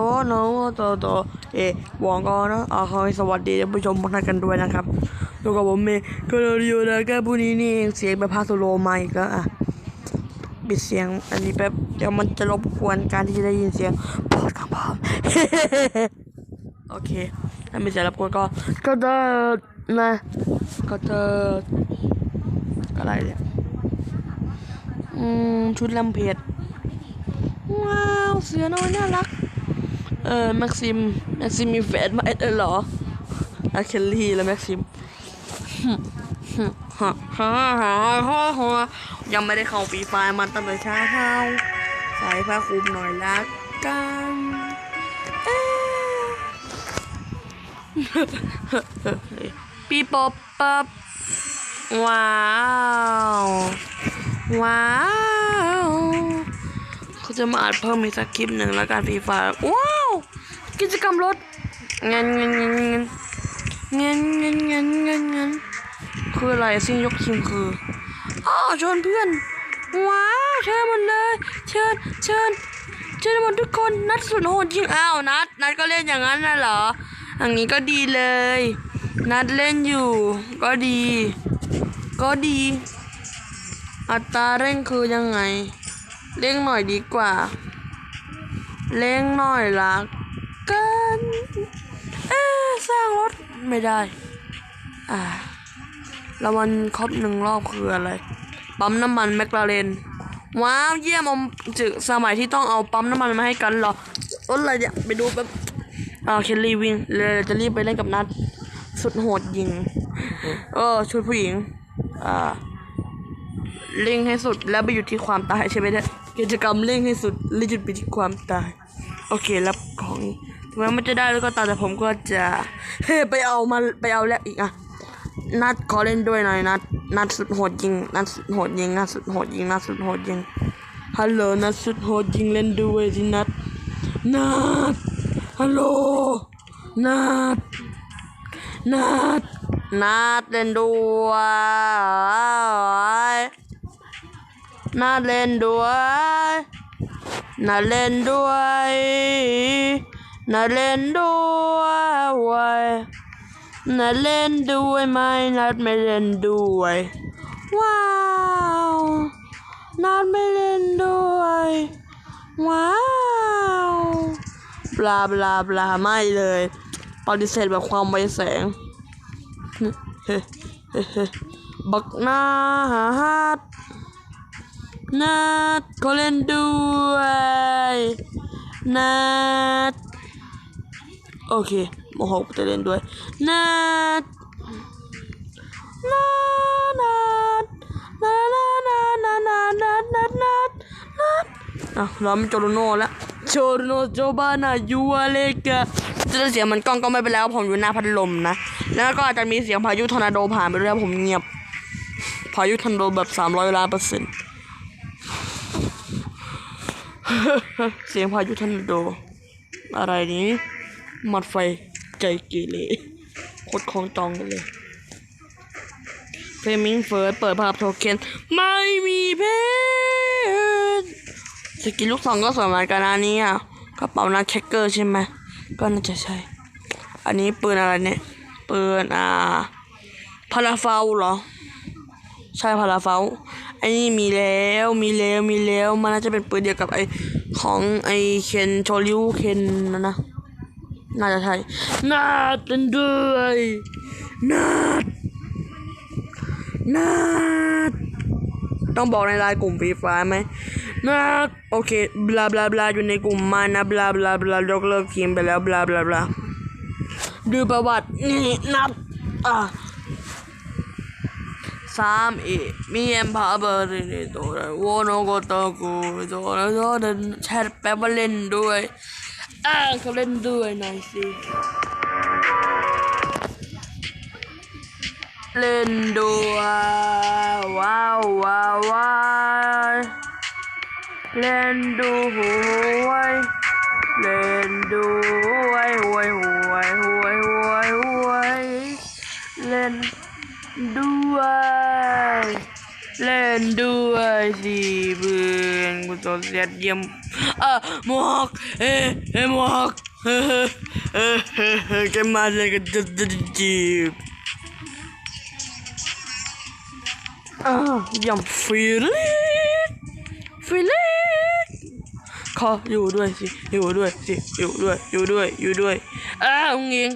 โอ้โนโตโตเอะหวังก่อนนะอาขอยสวัสดีท่านผู้ชมทุกท่านกันด้วยนะครับอยู่กับผมเมย์ก็เรียวนะครับผู้นี้นี่เองเสียงแบบพาสโลมาอีกแล้วอะปิดเสียงอันนี้แป๊บเดี๋ยวมันจะรบกวนการที่จะได้ยินเสียงพอดของผมโอเคถ้าไม่เสียงรบกวนก็ก็เดินนะก็เดินอะไรเนี่ยอืมชุดลำเพจว้าวเสือน้อยน่ารัก เออแม็กซิมแม็กซิมมีแฟนไหมเออเหรออะเคลลี่และแม็กซิมฮ่าฮ่าฮ่าฮ่าฮ่ายังไม่ได้เข้าฟรีไฟมันตั้งแต่เช้าใส่ผ้าคลุมหน่อยละกันปีป๊อปปั๊บว้าว ว้าว เขาจะมาอัดเพิ่มอีกสักคลิปหนึ่งแล้วการฟรีไฟว้า กิจกรรมรถเงินเงินเงินเงินเงินเงินเงินเงินเงินคืออะไรสิ่งยกทีมคืออ้าวชวนเพื่อนว้าวเชิญหมดเลย เชิญเชิญเชิญหมดทุกคนนัดสุดโหดจริงอ้าวนัดนัดก็เล่นอย่างนั้นน่ะเหรออย่างนี้ก็ดีเลย นัดเล่นอยู่ ก็ดี ก็ดี อัตราเร่งคือยังไง เร่งหน่อยดีกว่า เร่งหน่อยละกั นเอ๊สร้างรถไม่ได้ อ่าแล้วมันครบหนึ่งรอบคืออะไร ปั๊มน้ำมันแมคลาเรน ว้าว เยี่ยมอมจึกสมัยที่ต้องเอาปั๊มน้ำมันมาให้กันหรอรถอะไรเนี่ยไปดูแบบอ่าเคลลี่วิ่งเลยจะรีบไปเล่นกับนัดสุดโหดยิง เออ ชุดผู้หญิง อ่าเร่งให้สุดแล้วไปหยุดที่ความตายใช่ไหมเนี่ยกิจกรรมเร่งให้สุดแล้วหยุดไปที่ความตาย โอเค รับของ ถึงแม้มันจะได้แล้วก็ตามแต่ผมก็จะ เฮ้ไปเอามาไปเอาแล้วอีกอะ นัดขอเล่นด้วยหน่อยนัด นัดสุดโหดยิง นัดสุดโหดยิงนัดสุดโหดยิงนัดสุดโหดยิง ฮัลโหลนัดสุดโหดยิงเล่นด้วยสินัด นัด ฮัลโหล นัด นัด นัดเล่นด้วยนัดเล่นด้วยนัดเล่นด้วย นัดเล่นด้วยนัดเล่นด้วยไหมนัดไม่เล่นด้วย ว้าวนัดไม่เล่นด้วย ว้าวบลาบลาบลาไม่เลยปฏิเสธแบบความไวแสงเฮ้เฮ้เฮ้บักหน้าหาฮัดนัดก็เล่นด้วยนัด โอเคโมโหจะเล่นด้วยนัดนัดนัดนัดนัดนัดนัดนัดนัดนัดอะเราไม่โจโรโน่แล้วโจโรโน่โจบานายูอเลกะจะได้เสียงมันกล้องก็ไม่เป็นไรเพราะผมอยู่หน้าพัดลมนะ แล้วก็อาจจะมีเสียงพายุทอร์นาโดผ่านไปด้วยผมเงียบ พายุทอร์นาโดแบบสามร้อยล้านเปอร์เซ็นต์เสียงพายุทอร์นาโด อะไรนี้ หมัดไฟใจเกเรโคตรคลองจองกันเลยเฟมิงเฟิร์สเปิดภาพโทเค็นไม่มีเพชรสกินลูกสองก็สวยเหมือนกันนะอันนี่อะกระเป๋านักแคคเกอร์ใช่ไหมก็น่าจะใช่ อันนี้ปืนอะไรเนี่ยปืนอ่าพาราฟาวเหรอ ใช่พาราฟาวไอ้นี่มีแล้วมีแล้วมีแล้วมันน่าจะเป็นปืนเดียวกับไอของไอเคนโชริวเคนนะนะ น่าจะใช่นาดเล่นด้วยนาดนาดต้องบอกในไลน์กลุ่มฟรีไฟไหมนาดโอเคบลาบลาบลาอยู่ในกลุ่มมานะบลาบลาบลายกเลิกทีมไปแล้วบลาบลาบลาดูประวัตินี่นับอะสามเอมีเอ็มพาเบอร์นี่ตัวโวโนโกโตกูตัวแล้วก็เดินแชทแป๊บว่าเล่นด้วย อ่าเขาเล่นด้วยหน่อยสิ เล่นด้วยว้าวว้าวว้าวเล่นด้วยเล่นด้วยหวยหวยหวยหวยหวยเล่นด้วย เล่นด้วยสิเพื่อกูจะเสียดเยี่ยม เออหมวกเอ้เอ้หมวกเออเออเออเออแกมาเลยกันจะจะจีบอ่ายำฟิลิปฟิลิปขออยู่ด้วยสิอยู่ด้วยสิอยู่ด้วยอยู่ด้วยอยู่ด้วยอ้าวเงี้ย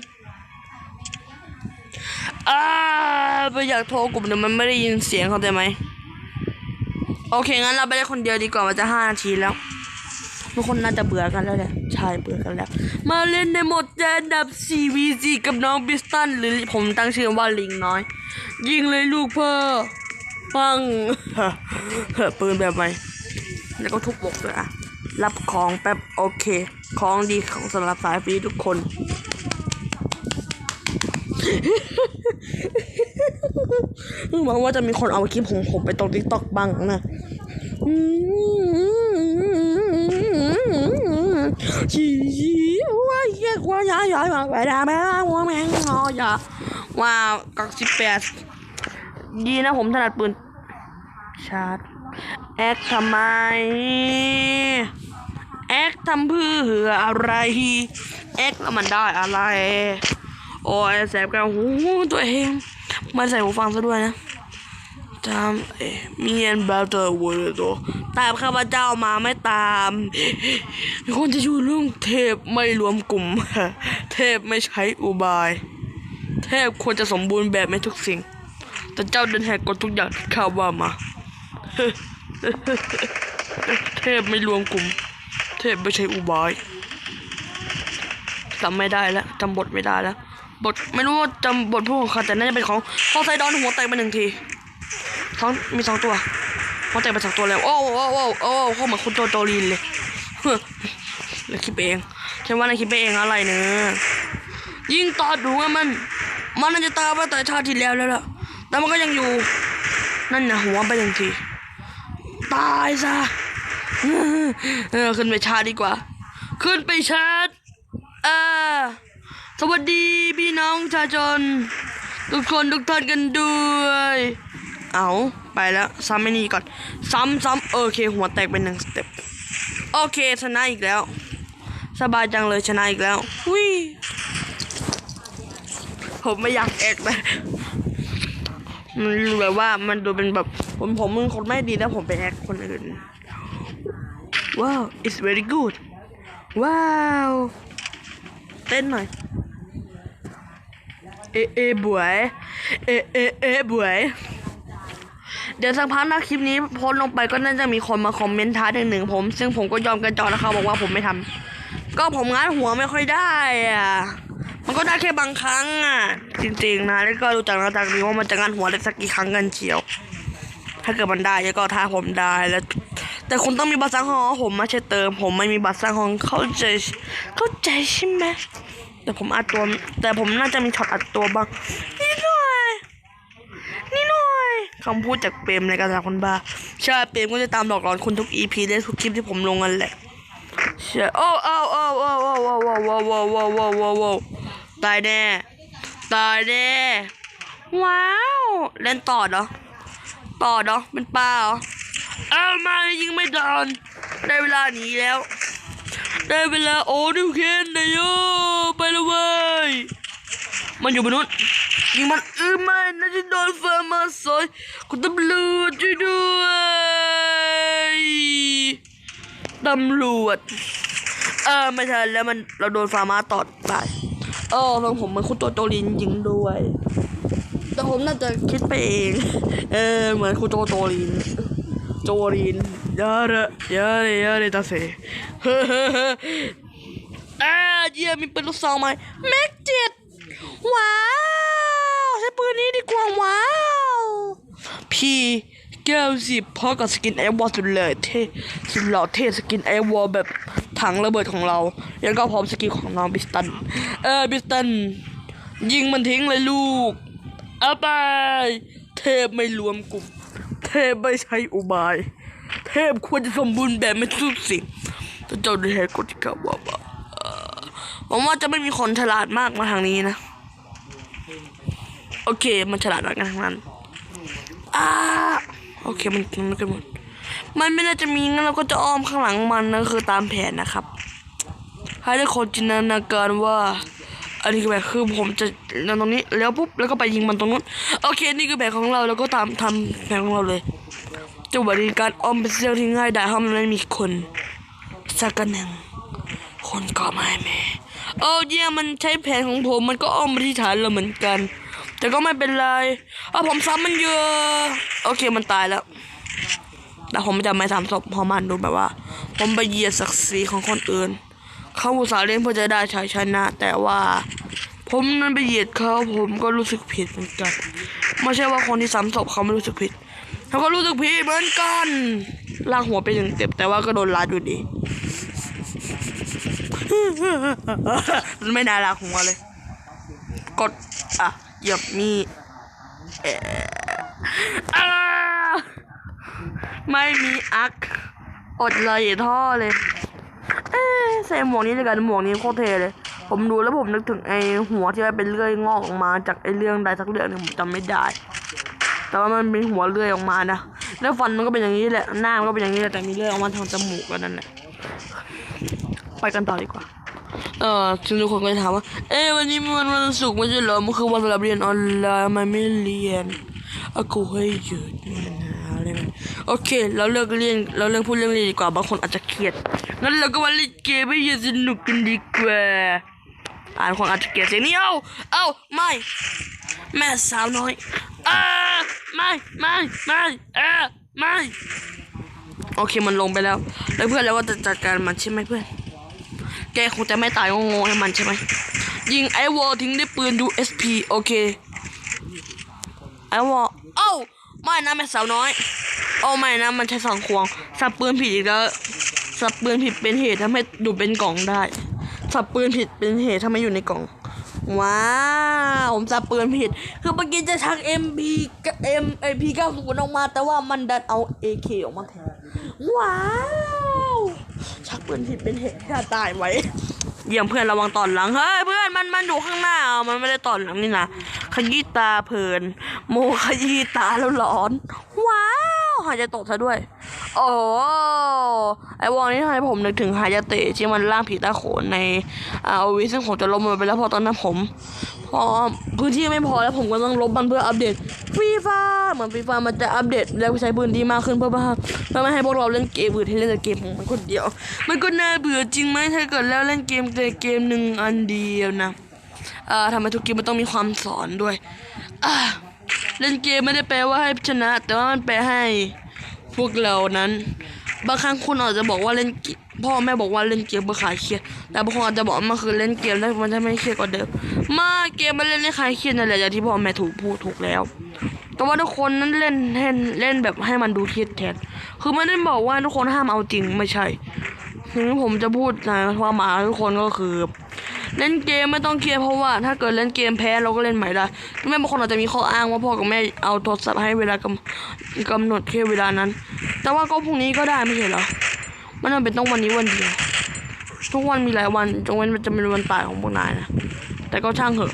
อ่าไม่อยากโทรกลุ่มเดี๋ยวมันไม่ได้ยินเสียงเขาใจไหมโอเคงั้นเราไปเล่นคนเดียวดีกว่ามันจะห้านาทีแล้ว ทุกคนน่าจะเบื่อกันแล้วแหละใช่เบื่อกันแล้ว มาเล่นในโหมดแจนดับ CVC กับน้องบิสตันหรือผมตั้งชื่อว่าลิงน้อย ยิงเลยลูกเพ่อปังปืนแบบใหมแล้วก็ทุบบกด้วยอะรับของแป๊บโอเค ของดีของสำหรับสายฟรีทุกคนหวังว่าจะมีคนเอาคลิปของผมไปตรงทิกตอกบ้างนะชี ว่าเยี่ยกว่าย่าอย่าอย่าไปดาแม่ว่าแม่งงออย่าว้ากักสิบแปดดีนะผมถนัดปืนชาร์จแอคทำไม แอคทำเพื่ออะไร แอคแล้วมันได้อะไร โอ้ยแสบกันหูตัวเอง มาใส่หูฟังซะด้วยนะ จำเอมีเอ็นแบบเตอร์วูดตัวตามข้าพเจ้ามาไม่ตามมีคนจะอยู่เรื่องเทพไม่รวมกลุ่ม เทพไม่ใช้อุบาย เทพควรจะสมบูรณ์แบบในทุกสิ่ง แต่เจ้าเดินแหกกฎทุกอย่างที่ข้าว่ามา เทพไม่รวมกลุ่ม เทพไม่ใช่อุบายจำไม่ได้แล้วจำบทไม่ได้แล้วบทไม่รู้ว่าจำบทพูดของใครแต่น่าจะเป็นของพอไซดอนหัวแตกไปหนึ่งที สองมีสองตัวหัวแตกไปสองตัวแล้วโอ้โอ้โอ้โอ้โอ้เขาเหมือนคุณโจโจลีนเลยแล้วคิดเองฉันว่าในคิดไปเองอะไรเนอะยิ่งตอดดูว่ามัน มันน่าจะตายไปแต่ชาติที่แล้วแล้วล่ะแต่มันก็ยังอยู่ นั่นนะหัวไปหนึ่งทีตายซะเออขึ้นไปชาดีกว่า ขึ้นไปชาร์จเออสวัสดีพี่น้องชาวชนทุกคนทุกท่านกันด้วย เอาไปแล้วซ้ำไม่นี่ก่อน ซ้ำซ้ำโอเค หัวแตกเป็นหนึ่งสเต็ปโอเคชนะอีกแล้ว สบายจังเลยชนะอีกแล้ววิผมไม่อยากแอกเลยมันแบบว่ามันดูเป็นแบบผมผมมึงคนไม่ดีแล้วผมไปแอคคนอื่นว้าว it's very good ว้าวเต้นหน่อยเอเอบวยเอเอเอบวย เดี๋ยวสักพักนะคลิปนี้โพสลงไปก็น่าจะมีคนมาคอมเมนต์ท้าหนึ่งหนึ่งผม ซึ่งผมก็ยอมกันจอแล้วเขาบอกว่าผมไม่ทำก็ผมงานหัวไม่ค่อยได้อะมันก็ได้แค่บางครั้งอะ จริงๆนะแล้วก็รู้จักนะจานี้ว่ามันจะงานหัวได้สักกี่ครั้งกันเชียว ถ้าเกิดมันได้ก็ท้าผมได้แล้ว แต่คุณต้องมีบัตรสังหรณ์ผมไม่ใช่เติม ผมไม่มีบัตรสังหรณ์เข้าใจเข้าใจใช่ไหมแต่ผมอัดตัวแต่ผมน่าจะมีช็อตอัดตัวบ้างนิดหน่อยนิดหน่อย คำพูดจากเปรมในการจากคนบ้าใช่เปรมก็จะตามหลอกหลอนคุณทุกอีพีและทุกคลิปที่ผมลงกันแหละใช่โอ้โอ้โอ้โอ้โอ้โอ้โอ้โอ้โอ้โอ้โอ้โอ้โอ้ตายแน่ตายแน่ว้าวเล่นต่อเหรอต่อเนาะเป็นปลาเหรอเอามายิงไม่โดนได้เวลาหนีแล้ว ได้เวลาโอ้ดิวเคนนายโยไปและเว้ยมันอยู่บนนู้น ยิงมันเออไม่น่าจะโดนเฟิร์มาสอยคุณตำรวจช่วยด้วยตำรวจเออไม่ทันแล้วมันเราโดนฟาร์มาตอดไปเออลองผมมันคุณตัวโตลินยิงด้วย แต่ผมน่าจะคิดไปเองเออเหมือนคุณโจโจลินโจลินยอะเลยเยอะเลยยอะเลยตาเสเฮ้ออ่าเยี่ยมีปืนลูกซองไหมแม็กเจ็ดว้าว ช้ปืนนี้ดีกว่าว้าว พี่เก้าสิบพอกับสกินไอวอลสุดเลยเท่สุดหล่อเท่สกินไอวอลแบบถังระเบิดของเรา แล้วก็พร้อมสกิลของน้องบิสตัน เออบิสตัน ยิงมันทิ้งเลยลูก เอาไป เทพไม่รวมกลุ่ม เทพไม่ใช้อุบาย เทพควรจะสมบูรณ์แบบไม่ทุกสิ่งแต่เจ้าได้ให้กฎที่เขาบอกว่าผมว่าจะไม่มีคนฉลาดมากมาทางนี้นะ โอเค มันฉลาดมากกันทั้งนั้นอ่าโอเคมันมันไม่กันหมดมันไม่น่าจะมีงั้นเราก็จะอ้อมข้างหลังมันนั่นคือตามแผนนะครับ ให้ทุกคนจินตนาการว่า อันนี้คือแบบคือผมจะนั่นตรงนี้แล้วปุ๊บแล้วก็ไปยิงมันตรงนู้นโอเคนี่คือแบบของเราแล้วก็ตามทำแผนของเราเลยจังหวะนี้การอ้อมเป็นเรื่องที่ง่ายดายเพราะมันไม่มีคนสักกันหนึ่งคนก็ไม่มีโอ้เยี่ยมมันใช้แผนของผมมันก็อ้อมมาที่ฐานเราเหมือนกัน แต่ก็ไม่เป็นไรเอาผมซ้ำมันเยอะ โอเคมันตายแล้ว แต่ผมจะไม่ทำศพเพราะมันดูแบบว่า ผมไปเหยียดศักดิ์ศรีของคนอื่น เขาอุตส่าห์เล่นเพื่อจะได้ชัยชนะ แต่ว่า ผมนั้นไปเหยียดเขาผมก็รู้สึกผิดเหมือนกัน ไม่ใช่ว่าคนที่ซ้ำศพเขาไม่รู้สึกผิดเขาก็รู้สึกผิดเหมือนกันลากหัวไปหนึ่งเต็บแต่ว่าก็โดนลาดอยู่ดีไม่น่าลากหัวเลย กดอะ เหยียบมีเอ่ออ่าไม่มีอัก อดเลยท่อเลยเใส่หมวกนี้เลยกันหมวกนี้โคตรเท่เลย ผมดูแล้วผมนึกถึงไอ้หัวที่มันเป็นเลื่อยงอกออกมาจากไอ้เรื่องใดสักเรื่องหนึงผมจำไม่ได้ แต่ว่ามันเป็นหัวเลื่อยออกมานะแล้วฟันมันก็เป็นอย่างนี้แหละหน้ามันก็เป็นอย่างนี้แหละแต่มีเลื่อยออกมาทางจมูกก็นั่นแหละไปกันต่อดีกว่า เออซึ่งทุกคนก็จะถามว่า เอ๊ะวันนี้มันวันศุกร์ไม่ใช่เหรอมันคือวันสำหรับเรียนออนไลน์ทำไมไม่เรียนอากูให้หยุดนอะไรไหมโอเค เราเลิกเรียนเราเลิกพูดเรื่องเรียนดีกว่าบางคนอาจจะเครียดงั้นเราก็มาเล่นเกมให้เย็นสนุกกันดีกว่าอ่านคนอาจจะเกลียดเสียงนี้เอ้าเอ้าไม่แม่สาวน้อยอ่าไม่ไม่ไม่เออไม่โอเคมันลงไปแล้ว แล้วเพื่อนเราก็จะจัดการมันใช่ไหมเพื่อน กคงจะไม่ตายงงๆให้มันใช่ไหมยิงไอวอลทิ้งด้วยปืน USP โอเคไอวอลเอ้าไม่นะแม่สาวน้อยโอ้ไม่นะมันใช้สองควง สับปืนผิดอีกแล้วสับปืนผิดเป็นเหตุทำให้ดูเป็นกล่องได้ สับปืนผิดเป็นเหตุทำให้อยู่ในกล่อง ว้าวผมสับปืนผิด คือเมื่อกี้จะชัก MP กับ M AP 90ออกมา แต่ว่ามันดันเอา AK ออกมาแทนว้าว ชักปืนผิดเป็นเหตุให้ตายไว้ เยี่ยมเพื่อนระวังตอนหลัง เฮ้ยเพื่อนมันมันอยู่ข้างหน้า มันไม่ได้ตอนหลังนี่นะ ขยี้ตาเพลิน โมขยี้ตาแล้วร้อน ว้าว หายใจตกซะด้วย โอ้ไอวองนี้ทำให้ผมนึกถึงหายาเตะที่มันล่างผีตาโขนในอาวีซึ่งผมจะลบมันไปแล้วพอตอนนั้นผมพอพื้นที่ไม่พอแล้วผมก็ต้องลบมันเพื่ออัปเดตฟีฟ้าเหมือนฟีฟ้ามันจะอัปเดตแล้วใช้พื้นที่มากขึ้นเพื่อเพื่อไม่ให้พวกเราเล่นเกมอื่นให้เล่นแต่เกมของมันคนเดียว มันก็น่าเบื่อจริงไหมถ้าเกิดแล้วเล่นเกมแต่เกมหนึ่งอันเดียวนะอ่าทำไมทุกเกมมันต้องมีความสอนด้วยอ่า เล่นเกมไม่ได้แปลว่าให้ชนะ แต่ว่ามันแปลให้พวกเรานั้น บางครั้งคุณอาจจะบอกว่าเล่นพ่อแม่บอกว่าเล่นเกมเพื่อคลายเครียดแต่บางคนอาจจะบอกมันคือเล่นเกมแล้วมันจะไม่เครียดกว่าเดิมมาเกมมันเล่นให้คลายเครียดนั่นแหละอย่างที่พ่อแม่ถูกพูดถูกแล้ว แต่ว่าทุกคนนั้นเล่นเล่นเล่นแบบให้มันดูเครียดแทนคือไม่ได้บอกว่าทุกคนห้ามเอาจริงไม่ใช่ถึงผมจะพูดนะความหมายทุกคนก็คือ เล่นเกมไม่ต้องเครียดเพราะว่า ถ้าเกิดเล่นเกมแพ้เราก็เล่นใหม่ได้แม่บางคนอาจจะมีข้ออ้างว่าพ่อกับแม่เอาโทรศัพท์ให้เวลากำกำหนดแค่เวลานั้น แต่ว่าก็พรุ่งนี้ก็ได้ไม่ใช่เหรอมันจำเป็นต้องวันนี้วันเดียวทุกวันมีหลายวันจงเว้นจะเป็นวันตายของพวกนายนะแต่ก็ช่างเถอะ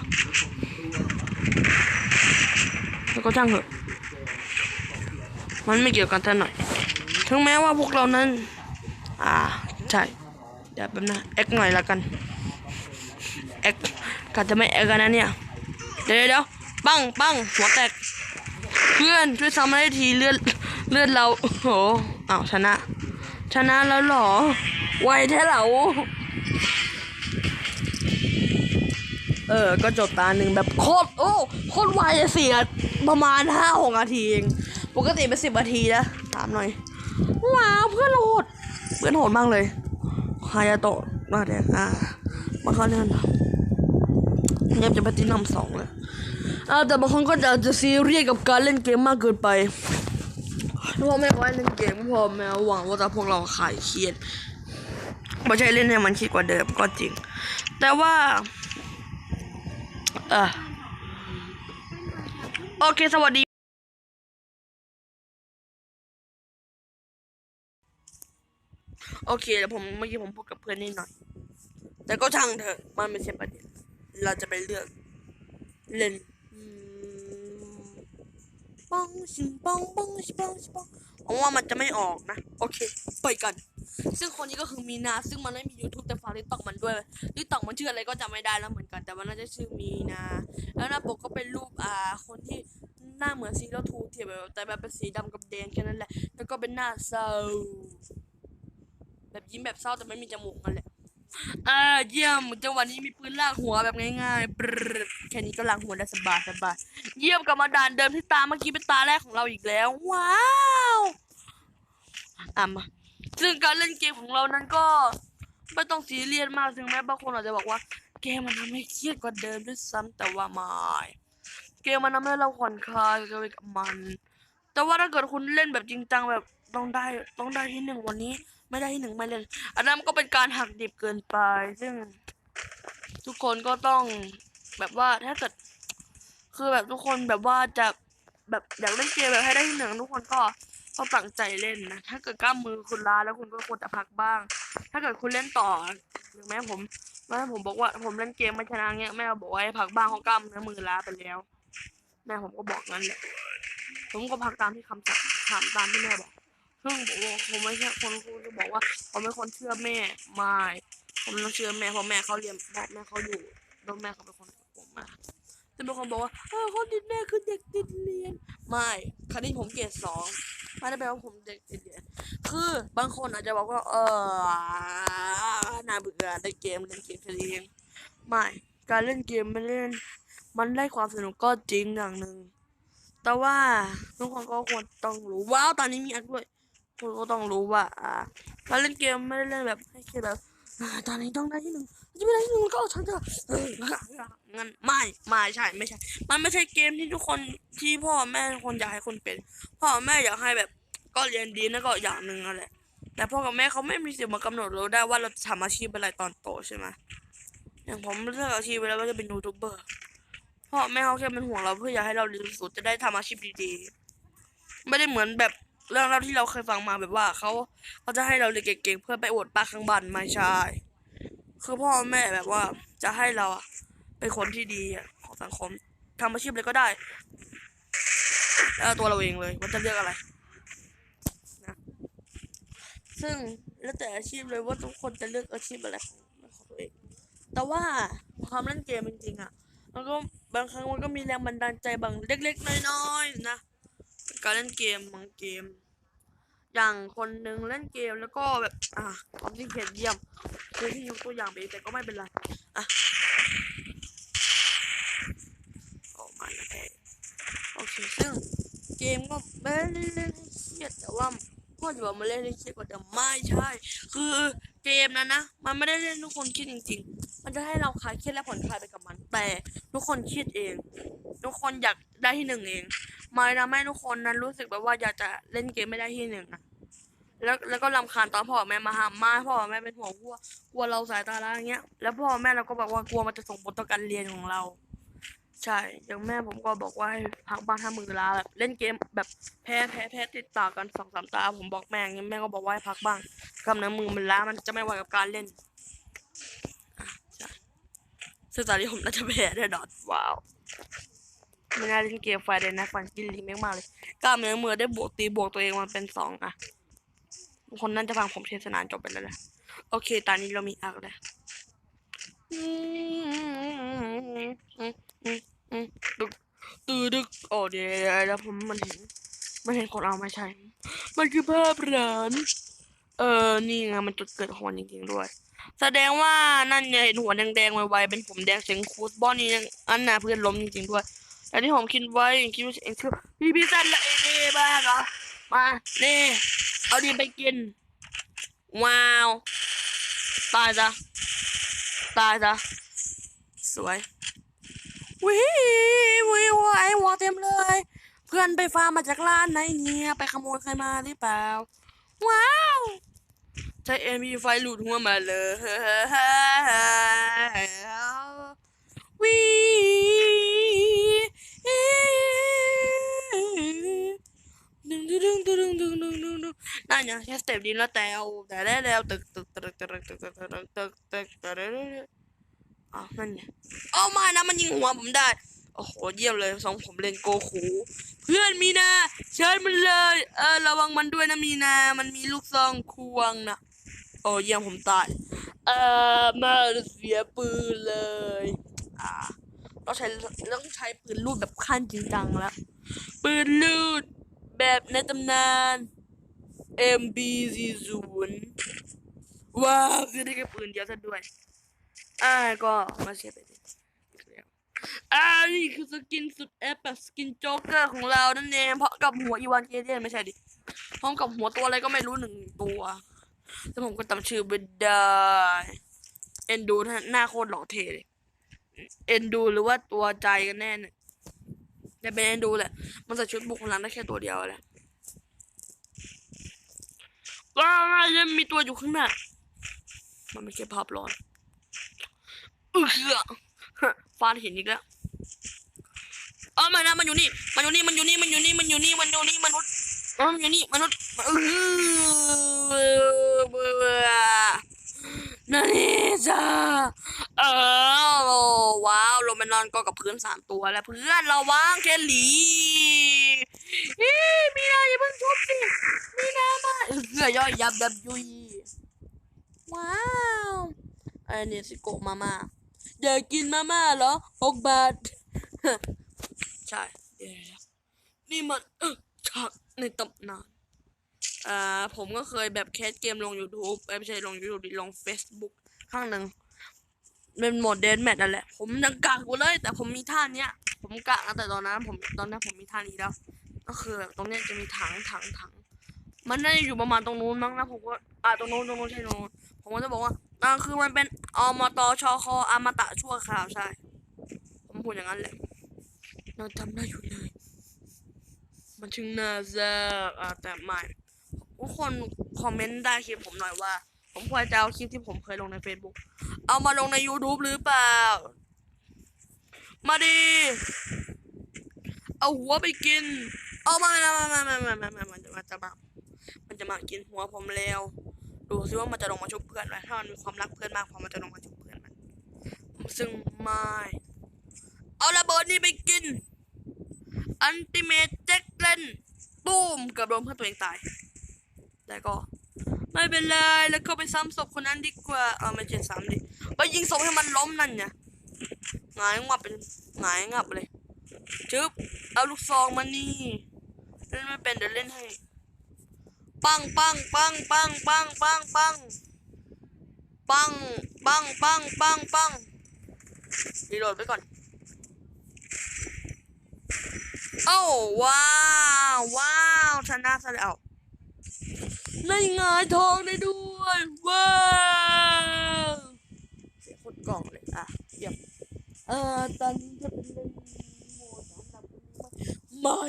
แต่ก็ช่างเถอะมันไม่เกี่ยวกันแต่หน่อย ถึงแม้ว่าพวกเรานั้น อ่า ใช่ เดี๋ยวแป๊บนะเอ็กหน่อยละกัน เอ็กกาจะไม่เอ็กกันนะเนี่ย เดี๋ยวเดี๋ยวปังปังหัวแตก เพื่อนช่วยทำให้ทีเลือดเลือดเราโอ้โหอ้าวชนะ ชนะแล้วหรอ ไวแท้เหรอเออ ก็จบตาหนึ่งแบบโคตรโอ้โคตรไวเสียประมาณห้าหกนาทีเอง ปกติเป็นสิบนาทีนะ ถามหน่อย ว้าวเพื่อนโหด เพื่อนโหดมากเลยฮายาโตะมาแดงอะมาเข้าเรื่อง นะเนี่ยจะไปที่นำสองเลยอ่าแต่บางคนก็จะจจะซีเรียสกับการเล่นเกมมากเกินไปพ่อแม่ว่าเล่นเกมพ่อแม่หวังว่าจะพวกเราขายเครียดไม่ใช่เล่นให้มันคิดกว่าเดิมก็จริง แต่ว่าเออโอเค สวัสดีโอเคแล้วผมเมื่อกี้ผมพูดกับเพื่อนนิดหน่อย แต่ก็ช่างเถอะ มันไม่ใช่ประเด็น เราจะไปเลือกเล่นอืมปองชิงปองปองชิปองชิปองเพราะว่ามันจะไม่ออกนะ โอเคไปกัน ซึ่งคนนี้ก็คือมีนา ซึ่งมันไม่มี YouTube แต่ฝากลิตอกมันด้วยลิตอกมันชื่ออะไรก็จำไม่ได้แล้วเหมือนกัน แต่ว่าน่าจะชื่อมีนา แล้วหน้าปกก็เป็นรูปอ่าคนที่หน้าเหมือนซีโรทูเทียบแบบแต่แบบเป็นสีดำกับแดงแค่นั้นแหละ แล้วก็เป็นหน้าเศร้าแบบยิ้มแบบเศร้าแต่ไม่มีจมูกนั่นแหละ อ่าเยี่ยมจังหวะนี้มีปืนลากหัวแบบง่ายๆปรแค่นี้ก็ลากหัวได้สบายสบายเยี่ยมกลับมาด่านเดิมที่ตาเมื่อกี้เป็นตาแรกของเราอีกแล้ว ว้าวอะมาซึ่งการเล่นเกมของเรานั้นก็ไม่ต้องซีเรียสมากถึงแม้บางคนอาจจะบอกว่า เกมมันทำให้เครียดกว่าเดิมด้วยซ้ำแต่ว่าไม่เกมมันทำให้เราผ่อนคลายกับมัน แต่ว่าถ้าเกิดคุณเล่นแบบจริงจังแบบต้องได้ต้องได้ที่หนึ่งวันนี้ ไม่ได้ที่หนึ่งไม่เล่นอันนั้นก็เป็นการหักดิบเกินไป ซึ่ง ทุกคนก็ต้องแบบว่าถ้าเกิดคือแบบทุกคนแบบว่าจะแบบอยากเล่นเกมแบบให้ได้ที่หนึ่งทุกคนก็ก็ตั้งใจเล่นนะถ้าเกิดกล้ามมือคุณล้าแล้วคุณก็ควรจะพักบ้าง ถ้าเกิดคุณเล่นต่อถึงแม้ผมแม่ผมบอกว่าผมเล่นเกมไม่ชนะเงี้ยแม่บอกว่าให้พักบ้างเพรากล้ามเนื้อมือล้าไปแล้ว แม่ผมก็บอกงั้นแหละผมก็พักตามที่คำสั่งถามตามที่แม่บอก ซึ่งผมบอกผมไม่ใช่คนครูจะบอกว่าผมเป็นคนเชื่อแม่ไม่ผมต้องเชื่อแม่เพราะแม่เขาเรียนเพราะแม่เขาอยู่แล้วแม่เขาเป็นคนผมมาจะเป็นคนบอกว่าเออคนติดแม่คือเด็กติดเรียนไม่ครั้นี้ผมเกรดสองไม่ได้แปลว่าผมเด็กติดเรียนคือบางคนอาจจะบอกว่าเออน่าเบื่อเล่นเกมเล่นเกมแค่นี้เองไม่การเล่นเกมมันเล่น มันได้ความสนุกก็จริงอย่างหนึ่งแต่ว่าทุกคนก็ควรต้องรู้ว้าวตอนนี้มีอันด้วย คุณก็ต้องรู้ว่า อ่าการเล่นเกมไม่ได้เล่นแบบให้แค่แบบตอนนี้ต้องได้ที่หนึ่งจะไม่ได้ที่หนึ่งก็ฉันจะเงั้นไม่ไม่ใช่ไม่ใช่ มันไม่ใช่เกมที่ทุกคนที่พ่อแม่คนอยากให้คุณเป็น พ่อแม่อยากให้แบบ ก็เรียนดีนั่นก็อย่างหนึ่งนั่นแหละ แต่พ่อกับแม่เขาไม่มีสิทธิ์มากำหนดเราได้ว่าเราจะทำอาชีพอะไรตอนโตใช่ไหมอย่างผมเลือกอาชีพไปแล้วว่าจะเป็นยูทูบเบอร์พ่อแม่เขาแค่เป็นห่วงเราเพื่ออยากให้เราเรียนสูตรจะได้ทำอาชีพดีๆ ไม่ได้เหมือนแบบ เรื่องเล่าที่เราเคยฟังมาแบบว่าเขาเขาจะให้เราเรียนเก่งๆเพื่อไปอวดป้าข้างบ้านไม่ใช่ คือพ่อแม่แบบว่าจะให้เราอะเป็นคนที่ดีอะของสังคมทำอาชีพอะไรก็ได้แล้วตัวเราเองเลยว่าจะเลือกอะไรนะซึ่งแล้วแต่อาชีพเลยว่าทุกคนจะเลือกอาชีพอะไรของตัวเอง แต่ว่าความเล่นเกมจริงๆอะมันก็บางครั้งมันก็มีแรงบันดาลใจบางเล็ก ๆ น้อยๆนะ การเล่นเกมบางเกม อย่างคนหนึ่งเล่นเกมแล้วก็แบบ อะความที่เขียนเยี่ยมคือที่ยกตัวอย่างไปแต่ก็ไม่เป็นไรอะออกมาแล้วโอเคซึ่งเกมก็ไม่เล่นเครียดแต่ว่าพ่อจะบอกมาเล่นเครียดกว่าเดิมไม่ใช่ คือเกมนั้นนะมันไม่ได้เล่นทุกคนคิดจริง ๆ มันจะให้เราคลายเครียดและผ่อนคลายไปกับมันแต่ทุกคนคิดเอง ทุกคนอยากได้ที่หนึ่งเอง ไม่ทำให้ทุกคนนั้นรู้สึกแบบว่าอยากจะเล่นเกมไม่ได้ที่หนึ่งอะแล้วแล้วก็รำคาญตอนพ่อแม่มาห้ามมาพ่อแม่เป็นห่วงกลัวกลัวเราสายตาล้าอย่างเงี้ย แล้วพ่อแม่เราก็บอกว่ากลัวมันจะส่งผลต่อการเรียนของเรา ใช่อย่างแม่ผมก็บอกว่าให้พักบ้านถ้ามือล้าแบบเล่นเกมแบบแพ้แพ้แพ้ติดต่อกันสองสามตา ผมบอกแม่อย่างเงี้ยแม่ก็บอกว่าให้พักบ้างกำเนื้อมือมันล้ามันจะไม่ไหวกับการเล่นใช่ซึ่งตอนนี้ผมน่าจะแพ้ได้ดอทว้าว ไม่น่าเล่นเกมไฟเลยนะฟันกินลิงมากๆเลยกล้ามเนื้อมือได้บวกตีบวกตัวเองมันเป็นสองอะคนน่าจะฟังผมเทศนาจบไปแล้วแหละโอเค ตอนนี้เรามีอักแล้วดึกตื่ดึกโอ้เดี๋ยวแล้วผมมันเห็น มันเห็นคนเอาม่ใช่มันคือภาพร้านเออ นี่ไงมันจุดเกิดของมันจริงๆด้วย แสดงว่านั่นไงเห็นหัวแดงๆไวๆเป็นผมแดงเสียงคูสบอนนี่อันน่ะเพื่อนล้มจริงๆด้วย แต่ที่ผมคิดไว้คิดว่าเองคือพี่พี่สันละเอเน่บ้าเหรอมาเน่เอาดีไปกิน ว้าว ตายจ้ะตายจ้ะสวยวิวิวไอวอเต็มเลย เพื่อนไปฟาร์มมาจากร้านไหนเนี่ยไปขโมยใครมาหรือเปล่า ว้าวใช้เอ็มพีไฟหลุดหัวมาเลยวิ ดึงดึงดึงดึงดึงดึงดึงดึงนั่นไงแค่สเต็ปดีแล้วแต่เอาแต่ได้แล้วตึกตึกตึกตึกตึกตึกตึกตึกตึกตึกตึกตึกอ้าวนั่นไงเอามานะมันยิงหัวผมได้โอ้โหเยี่ยมเลยสองผมเล่นโกคูเพื่อนมีนาเชิญมันเลยเออระวังมันด้วยนะมีนา มันมีลูกซองควงนะโอ้เยี่ยมผมตายเออมาเสียปืนเลยอ่า เราใช้เราต้องใช้ปืนลูดแบบขั้นจริงจังแล้ว ปืนลูดแบบในตำนาน MB40 ว้าวคือได้แค่ปืนเดียวซะด้วย อ่าก็มาเสียไปดิอ่านี่คือสกินสุดแอปแบบสกินโจ๊กเกอร์ของเรานั่นเองเพราะกับหัวอีวานเกเดียนไม่ใช่ดิพร้อมกับหัวตัวอะไรก็ไม่รู้หนึ่งตัวแต่ผมก็จำชื่อไม่ได้เอ็นดูหน้าโคตรหล่อเท่เลย เอ็นดูหรือว่าตัวใจกันแน่เนี่ยเป็นเอ็นดูแหละ มันใส่ชุดบุคคลนั้นได้แค่ตัวเดียวแหละว้าวยังมีตัวอยู่ข้างหน้า มันไม่ใช่ภาพร้อนเออฟาดหินอีกแล้วเออมานะมันอยู่นี่ มันอยู่นี่ มันอยู่นี่ มันอยู่นี่ มันอยู่นี่ มันอยู่นี่ มนุษย์มันอยู่นี่ มนุษย์เออเบื่อ นั่นนี่จ้าเออว้าวลงไปนอนกอกับพื้นสามตัวแล้วเพื่อนราวางแคหลีอีมีนาอย่าเพิ่งทุบสิมีนามาเออย่อยยับยับยุยว้าวไอ้เนี่ยสิโกมาม่าอยากกินมาม่าเหรอหกบาทใช่นี่มันฉากในตำนาน อ่าผมก็เคยแบบแคสเกมลง YouTube เอ้ยไม่ใช่ลง YouTube ดิลง Facebook ข้างหนึ่งเป็นโหมดเดนแมทนั่นแหละ ผมยังกากูเลย แต่ผมมีท่าเนี้ย ผมกะนะแต่ตอนนั้นผมตอนนั้นผมมีท่านี้แล้ว ก็คือแบบตรงเนี้ยจะมีถังถังถัง มันน่าจะอยู่ประมาณตรงนู้นมั้งนะผมก็อ่าตรงนู้นตรงนู้นใช่ตรงนู้นผมก็จะบอกว่าอ่าคือมันเป็นอมตชคอมตะชั่วคราวใช่ ผมพูดอย่างนั้นแหละเราจำได้อยู่เลย มันช่างน่าจะอ่าแต่ไม่ ทุกคนคอมเมนต์ได้คลิปผมหน่อยว่า ผมควรจะเอาคลิปที่ผมเคยลงใน Facebook เอามาลงใน YouTube หรือเปล่า มาดี เอาหัวไปกิน เอามามามามามามามามามันจะมาจะมามันจะมากินหัวผมแล้ว ดูซิว่ามันจะลงมาชุบเพื่อนไหมถ้ามันมีความรักเพื่อนมากพอมันจะลงมาชุบเพื่อนมันซึ่งไม่เอาระเบิดนี่ไปกินอันติเมตเจ็กเลนตูมเกับโดนเพื่อนตัวเองตาย แต่ก็ ไม่เป็นไร แล้วเข้าไปซ้ำศพคนนั้นดีกว่า เออไม่ใช่ซ้ำดิ ไปยิงศพให้มันล้มนั่นเนี่ยหงายงับเป็นหงายงับเลยจึ๊บเอาลูกซองมานี่ เล่นไม่เป็นเดี๋ยวเล่นให้ ปังปังปังปังปังปังปังปังปังปังปังปังรีโหลดไปก่อน โอ้ว้าว ว้าวชนะซะแล้ว ในงายทองได้ด้วยว้าวเสียโคตรกล่องเลยอะเยี่ยมเอ่อตอนนี้จะเป็นเล่นโหมดสำหรับไม่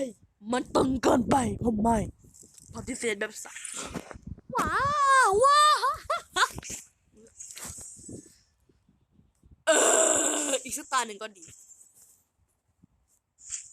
มันตึงเกินไปผมไม่ปฏิเสธแบบสัตว์ว้าวว้าวเอออีกสักตาหนึ่งก็ดี